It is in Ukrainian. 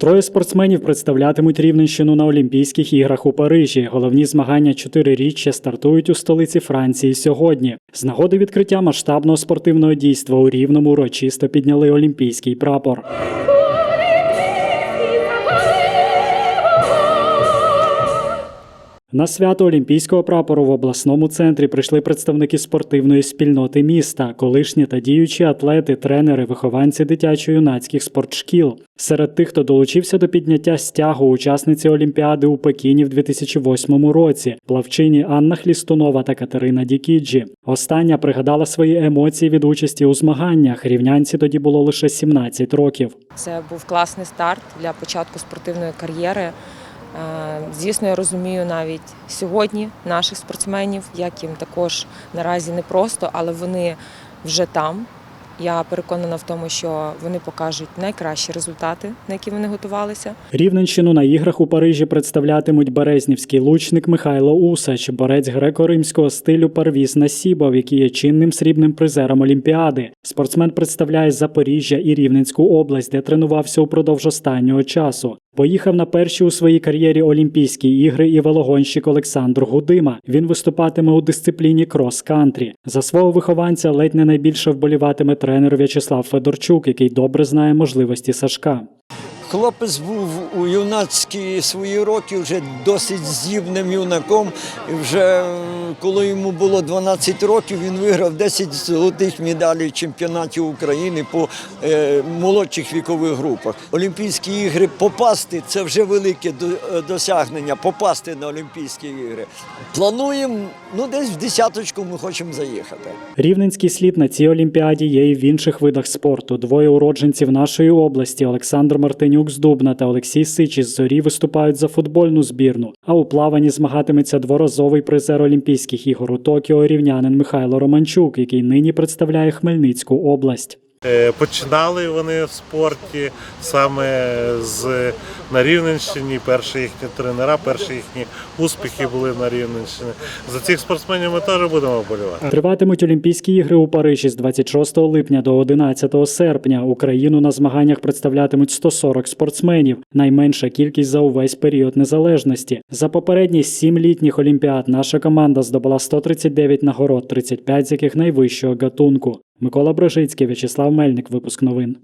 Троє спортсменів представлятимуть Рівненщину на Олімпійських іграх у Парижі. Головні змагання чотириріччя стартують у столиці Франції сьогодні. З нагоди відкриття масштабного спортивного дійства у Рівному урочисто підняли олімпійський прапор. На свято Олімпійського прапору в обласному центрі прийшли представники спортивної спільноти міста, колишні та діючі атлети, тренери, вихованці дитячо-юнацьких спортшкіл. Серед тих, хто долучився до підняття стягу, учасниці Олімпіади у Пекіні в 2008 році, плавчині Анна Хлістунова та Катерина Дікіджі. Остання пригадала свої емоції від участі у змаганнях. Рівнянці тоді було лише 17 років. Це був класний старт для початку спортивної кар'єри. Е, Звісно, я розумію навіть сьогодні наших спортсменів, як їм також наразі непросто, але вони вже там. Я переконана в тому, що вони покажуть найкращі результати, на які вони готувалися. Рівненщину на іграх у Парижі представлятимуть березнівський лучник Михайло Усач, борець греко-римського стилю Парвіз Насібов, який є чинним срібним призером Олімпіади. Спортсмен представляє Запоріжжя і Рівненську область, де тренувався упродовж останнього часу. Поїхав на перші у своїй кар'єрі Олімпійські ігри і велогонщик Олександр Гудима. Він виступатиме у дисципліні крос-кантрі. За свого вихованця ледь не найбільше вболіватиме тренер В'ячеслав Федорчук, який добре знає можливості Сашка. Хлопець був у юнацькі свої роки вже досить здібним юнаком. І вже коли йому було 12 років, він виграв 10 золотих медалей чемпіонатів України по е, молодших вікових групах. Олімпійські ігри попасти це вже велике е, досягнення. Попасти на Олімпійські ігри. Плануємо, ну десь в десяточку ми хочемо заїхати. Рівненський слід на цій олімпіаді є і в інших видах спорту. Двоє уродженців нашої області Олександр Мартинюк з Дубна та Олексій Сич із Зорі виступають за футбольну збірну. А у плаванні змагатиметься дворазовий призер Олімпійських ігор у Токіо рівнянин Михайло Романчук, який нині представляє Хмельницьку область. Е, Починали вони в спорті саме з на Рівненщині. Перші їхні тренера, перші їхні успіхи були на Рівненщині. За цих спортсменів ми теж будемо вболівати. Триватимуть Олімпійські ігри у Парижі з 26 липня до 11 серпня. Україну на змаганнях представлятимуть 140 спортсменів, найменша кількість за увесь період незалежності. За попередні сім літніх олімпіад наша команда здобула 139 нагород, 35 з яких найвищого гатунку. Микола Брожицький, В'ячеслав Мельник. Випуск новин.